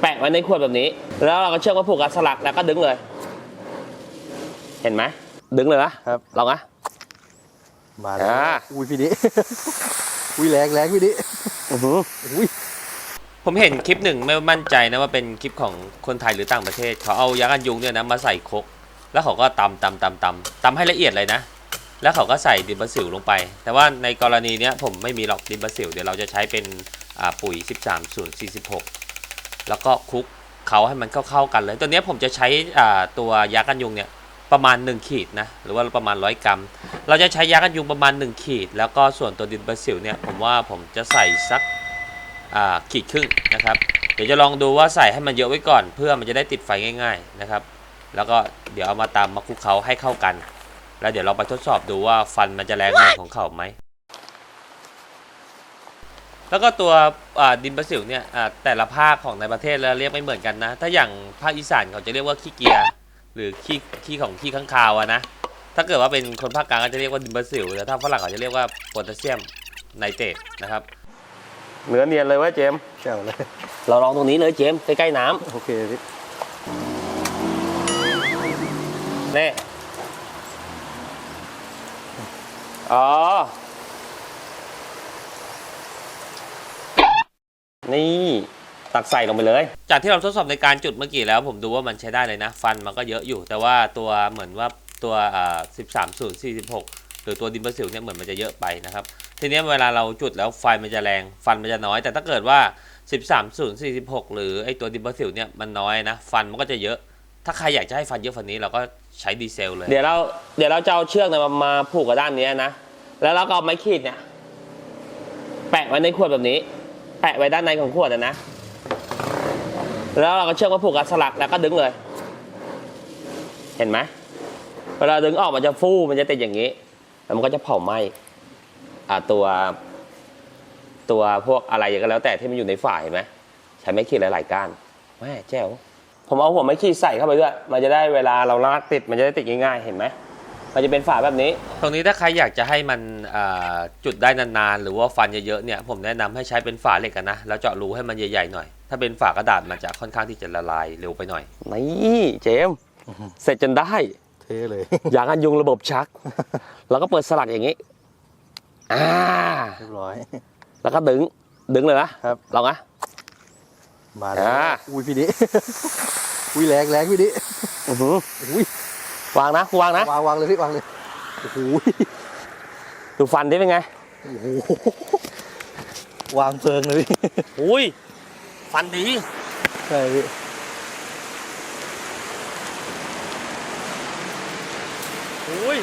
แปะไว้ในขวดแบบนี้ แล้วเราก็เชือกมาผูกกับสลักแล้วก็ดึงเลย เห็นไหมดึงเลยนะครับ ลองนะ มาแล้วอ่า อุ้ยพี่ดิ อุ้ยแรงแรงพี่ดิอื้อหืออุ้ยผมเห็นคลิปหนึ่งไม่มั่นใจนะว่าเป็นคลิปของคนไทยหรือต่างประเทศ เขาเอายากันยุงเนี่ยนะมาใส่ครกแล้วเขาก็ตำตำตำตำตำให้ละเอียดเลยนะ แล้วเขาก็ใส่ดินบาซิลลงไป แต่ว่าในกรณีเนี้ยผมไม่มีหรอกดินบาซิลเดี๋ยวเราจะใช้เป็นอ่าปุ๋ย 13046 แล้วก็คลุกเขาให้มันเข้าๆกันเลย ตัวนี้ผมจะใช้ตัวยากันยุงเนี่ยประมาณ 1 ขีดนะหรือว่าประมาณ 100 กรัม เราจะใช้ยากันยุงประมาณ 1 ขีด แล้วก็ส่วนตัวดินบาซิลเนี่ยผมว่าผมจะใส่สักขีดครึ่งนะครับ เดี๋ยวจะลองดูว่าใส่ให้มันเยอะไว้ก่อน เพื่อมันจะได้ติดไฟง่าย ๆนะครับ แล้วก็เดี๋ยวเอามาตามมาคลุกเคล้าให้เข้ากัน แล้วเดี๋ยวเราไปทดสอบดูว่าฟันมันจะแรงเหมือนของเขาไหม แล้วก็ตัวอ่าดินประสิวเนี่ยอ่าแต่ละภาคของในประเทศแล้วเรียกไม่เหมือนกันนะ ถ้าอย่างภาคอีสานเขาจะเรียกว่าขี้เกียร์หรือขี้ขี้ของขี้ข้างคาวอะนะถ้าเกิดว่าเป็นคนภาคกลางก็จะเรียกว่าดินประสิวแต่ถ้าฝรั่งเขาจะเรียกว่าโพแทสเซียมไนเตรตนะครับเนื้อเนียนเลยเว้ยเจมส์แจ๋วเลยเราลองตรงนี้เลยเจมส์ใกล้ๆน้ำโอเคพี่เน่อ๋อ นี่ตักใส่ลงไปเลย จากที่เราทดสอบในการจุดเมื่อกี้แล้ว ผมดูว่ามันใช้ได้เลยนะ ฟันมันก็เยอะอยู่ แต่ว่าตัวเหมือนว่าตัวอ่า13 0 46 หรือตัวดินเบอร์สิลเนี่ยเหมือนมันจะเยอะไปนะครับ ทีเนี้ยเวลาเราจุดแล้วไฟมันจะแรงฟันมันจะน้อย แต่ถ้าเกิดว่า 13 0 46 หรือไอตัวดินเบอร์สิลเนี่ยมันน้อยนะ ฟันมันก็จะเยอะ ถ้าใครอยากจะให้ฟันเยอะฟันนี้เราก็ใช้ดีเซลเลย เดี๋ยวเราเดี๋ยวเราจะเอาเชือกเนี่ยมามาผูกกับด้านเนี้ยนะ แล้วเราก็เอาไม้ขีดเนี่ยแปะไว้ในขวดแบบนี้ แปะไว้ด้านในของขวดนะนะแล้วเราก็เชื่อกมาผูกกับสลักแล้วก็ดึงเลย เห็นไหมเวลาดึงออกมันจะฟูมันจะติดอย่างนี้ แล้วมันก็จะเผาไหม้ตัวตัวพวกอะไรก็แล้วแต่ที่มันอยู่ในฝ่ายเห็นไหมใช้ไม้ขีดหลาย ๆ ก้านแม่แจ๋วผมเอาหัวไม้ขีดใส่เข้าไปด้วย มันจะได้เวลาเราลากติดมันจะได้ติดง่ายๆเห็นไหม มันจะเป็นฝาแบบนี้ ตรงนี้ถ้าใครอยากจะให้มันอ่าจุดได้นานๆ หรือว่าฟันเยอะๆเนี่ยผมแนะนำให้ใช้เป็นฝาเหล็กกันนะ แล้วเจาะรูให้มันใหญ่ๆหน่อย ถ้าเป็นฝากระดาษมันจะค่อนข้างที่จะละลายเร็วไปหน่อย นี่เจมส์เสร็จจนได้ เท่เลย อยากกันยุงระบบชัก แล้วก็เปิดสลักอย่างนี้ อ่า เรียบร้อย แล้วก็ดึง ดึงเลยนะครับ ลองนะ มาแล้ว อ่า อุ้ยพี่ดิ อุ้ยแรงแรงพี่ดิ อื้อหืออุ้ย วางนะวางนะวางวางเลยพี่วางเลยโอ้โหดูฟันได้เป็นไงโอ้โหวางเพลิงเลยพี่อุ้ยฟันดีใช่พี่อุ้ย